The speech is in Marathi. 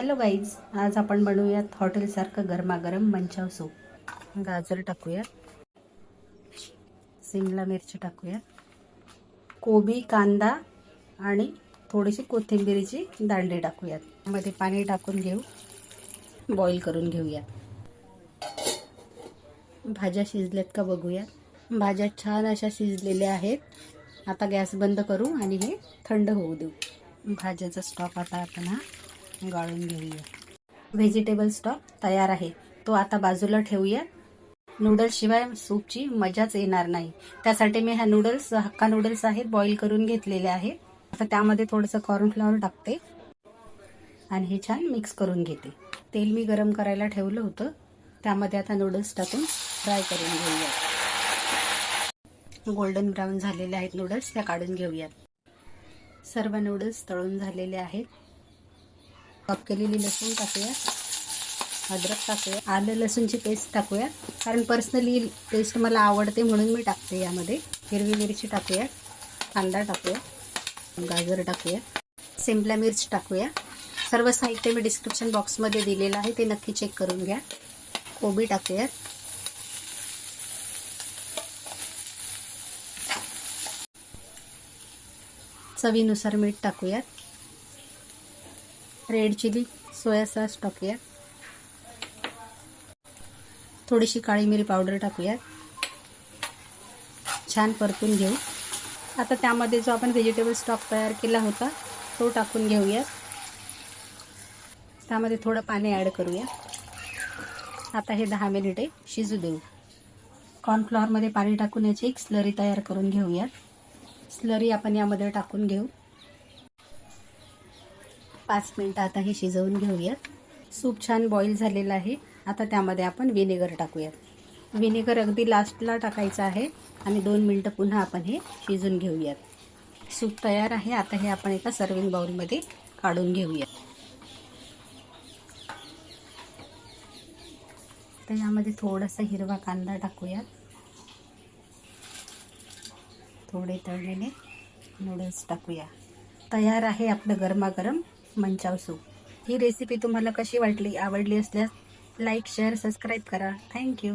हॅलो गाईज आज आपण बनवूयात हॉटेलसारखं गरमागरम मंचाव सूप. गाजर टाकूयात सिमला मिरची टाकूयात कोबी कांदा आणि थोडीशी कोथिंबिरीची दांडी टाकूयात. त्यामध्ये पाणी टाकून घेऊ. बॉईल करून घेऊयात. भाज्या शिजल्यात का बघूया. भाज्या छान अशा शिजलेल्या आहेत. आता गॅस बंद करू आणि हे थंड होऊ देऊ. भाज्याचा स्टॉक आता आपण हा गाळून घेऊया. व्हेजिटेबल स्टॉक तयार आहे. तो आता बाजूला ठेवूया. नूडल्स शिवाय सूपची मजाच येणार नाही. त्यासाठी मी ह्या नूडल्स हक्का नूडल्स आहेत बॉईल करून घेतलेले आहेत. आता त्यामध्ये थोडंसं कॉर्नफ्लॉवर टाकते. आणि हे छान मिक्स करून घेते. तेल मी गरम करायला ठेवलं होतं. त्यामध्ये आता नूडल्स टाकून फ्राय करून घेऊया. गोल्डन ब्राऊन झालेले आहेत नूडल्स त्या काढून घेऊयात. सर्व नूडल्स तळून झालेले आहेत. कप केलेली लसूण टाकूया. अद्रक टाकूया. आलं लसूणची पेस्ट टाकूया. कारण पर्सनली पेस्ट मला आवडते म्हणून मी टाकते यामध्ये. हिरवी मिरची टाकूया. कांदा टाकूया. गाजर टाकूया. सिमला मिर्च टाकूया. सर्व साहित्य मी डिस्क्रिप्शन बॉक्समध्ये दिलेलं आहे. ते नक्की चेक करून घ्या. कोबी टाकूयात चवीनुसार मीठ टाकूयात रेड चिली सोया सॉस टाकूया. थोडीशी काळी मिरी पावडर टाकूयात छान परतून घेऊ. आता त्यामध्ये जो आपण व्हेजिटेबल स्टॉक तयार केला होता तो टाकून घेऊयात त्यामध्ये थोडं पाणी ॲड करूया. आता हे दहा मिनिटे शिजू देऊ. कॉर्नफ्लॉवरमध्ये पाणी टाकून याची एक स्लरी तयार करून घेऊयात स्लरी आपण यामध्ये टाकून घेऊ. पाच मिनटं आता हे शिजवून घेऊयात. सूप छान बॉईल झालेलं आहे. आता त्यामध्ये आपण विनेगर टाकूयात. विनेगर अगदी लास्टला टाकायचं आहे आणि दोन मिनटं पुन्हा आपण हे शिजून घेऊयात. सूप तयार आहे. आता हे आपण एका सर्विंग बाउलमध्ये काढून घेऊयात. तर यामध्ये थोडासा हिरवा कांदा टाकूयात. थोडे तळलेले नूडल्स टाकूया. तयार आहे आपलं गरमागरम. मंचाव सूप ही रेसिपी तुम्हाला कशी वाटली आवडली असल्यास लाईक शेअर सबस्क्राईब करा. Thank you